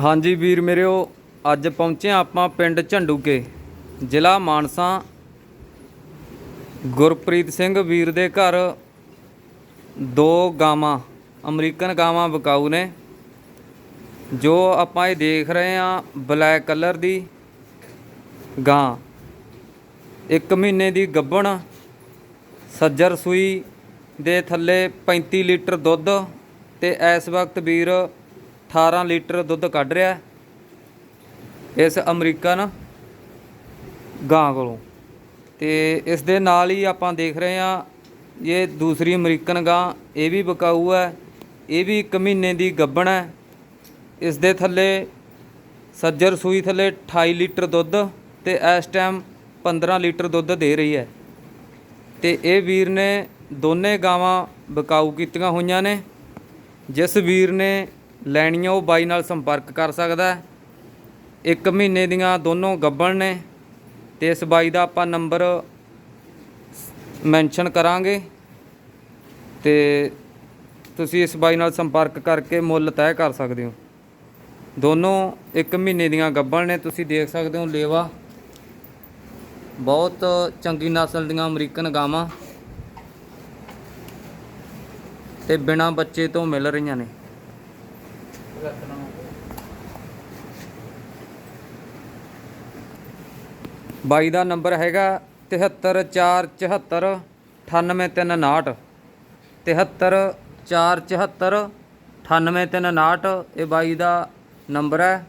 ਹਾਂਜੀ ਵੀਰ ਮੇਰਿਓ, ਅੱਜ ਪਹੁੰਚੇ ਹਾਂ ਆਪਾਂ ਪਿੰਡ ਝੰਡੂਕੇ, ਜ਼ਿਲ੍ਹਾ ਮਾਨਸਾ। ਗੁਰਪ੍ਰੀਤ ਸਿੰਘ ਵੀਰ ਦੇ ਘਰ ਦੋ ਗਾਵਾਂ, ਅਮਰੀਕਨ ਗਾਵਾਂ ਬਕਾਊ ਨੇ, ਜੋ ਆਪਾਂ ਇਹ ਦੇਖ ਰਹੇ ਹਾਂ ਬਲੈਕ ਕਲਰ ਦੀ ਗਾਂ। ਇੱਕ ਮਹੀਨੇ ਦੀ ਗੱਭਣ, ਸੱਜਰ ਸੂਈ ਦੇ ਥੱਲੇ 35 ਲੀਟਰ ਦੁੱਧ ਤੇ ਇਸ ਵਕਤ ਵੀਰ 18 ਲੀਟਰ ਦੁੱਧ ਕੱਢ ਰਿਹਾ ਇਸ ਅਮਰੀਕਨ ਗਾਂ ਕੋਲੋਂ। ਤੇ ਇਸ ਦੇ ਨਾਲ ਹੀ ਆਪਾਂ ਦੇਖ ਰਹੇ ਹਾਂ, ਇਹ ਦੂਸਰੀ ਅਮਰੀਕਨ ਗਾਂ, ਇਹ ਵੀ ਬਕਾਊ ਹੈ, ਇਹ ਵੀ 1 ਮਹੀਨੇ ਦੀ ਗੱਬਣ ਹੈ। ਇਸ ਦੇ ਥੱਲੇ ਸੱਜਰ ਸੂਈ ਥੱਲੇ 28 ਲੀਟਰ ਦੁੱਧ ਤੇ ਇਸ ਟਾਈਮ 15 ਲੀਟਰ ਦੁੱਧ ਦੇ ਰਹੀ ਹੈ। ਤੇ ਇਹ ਵੀਰ ਨੇ ਦੋਨੇ ਗਾਵਾਂ ਬਕਾਊ ਕੀਤੀਆਂ ਹੋਈਆਂ ਨੇ, ਜਿਸ ਵੀਰ ਨੇ ਲੈਣੀਆਂ, ਉਹ ਬਾਈ ਨਾਲ ਸੰਪਰਕ ਕਰ ਸਕਦਾ ਇੱਕ ਮਹੀਨੇ ਦੀਆਂ ਦੋਨੋਂ ਗੱਬਣ ਨੇ ਤੇ ਇਸ ਬਾਈ ਦਾ ਆਪਾਂ ਨੰਬਰ ਮੈਂਸ਼ਨ ਕਰਾਂਗੇ। ਤੇ ਤੁਸੀਂ ਇਸ ਬਾਈ ਨਾਲ ਸੰਪਰਕ ਕਰਕੇ ਮੁੱਲ ਤੈਅ ਕਰ ਸਕਦੇ ਹੋ। ਦੋਨੋਂ ਇੱਕ ਮਹੀਨੇ ਦੀਆਂ ਗੱਬਣ ਨੇ, ਤੁਸੀਂ ਦੇਖ ਸਕਦੇ ਹੋ ਲੇਵਾ। ਬਹੁਤ ਚੰਗੀ ਨਸਲ ਦੀਆਂ ਅਮਰੀਕਨ ਗਾਵਾਂ। ਤੇ ਬਿਨਾ ਬੱਚੇ ਤੋਂ ਮਿਲ ਰਹੀਆਂ ਨੇ। ਬਾਈ ਦਾ ਨੰਬਰ ਹੈਗਾ 73474 98359 73474 98359 ਇਹ ਬਾਈ ਦਾ ਨੰਬਰ ਹੈ।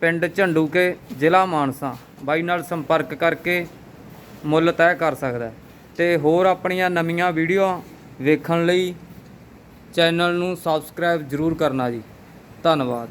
ਪਿੰਡ ਝੰਡੂਕੇ, ਜ਼ਿਲ੍ਹਾ ਮਾਨਸਾ। ਬਾਈ ਨਾਲ ਸੰਪਰਕ ਕਰਕੇ ਮੁੱਲ ਤੈਅ ਕਰ ਸਕਦਾ ਹੈ। ਤੇ ਹੋਰ ਆਪਣੀਆਂ ਨਵੀਆਂ ਵੀਡੀਓ ਵੇਖਣ ਲਈ ਚੈਨਲ ਨੂੰ ਸਬਸਕ੍ਰਾਈਬ ਜ਼ਰੂਰ ਕਰਨਾ ਜੀ। ਧੰਨਵਾਦ।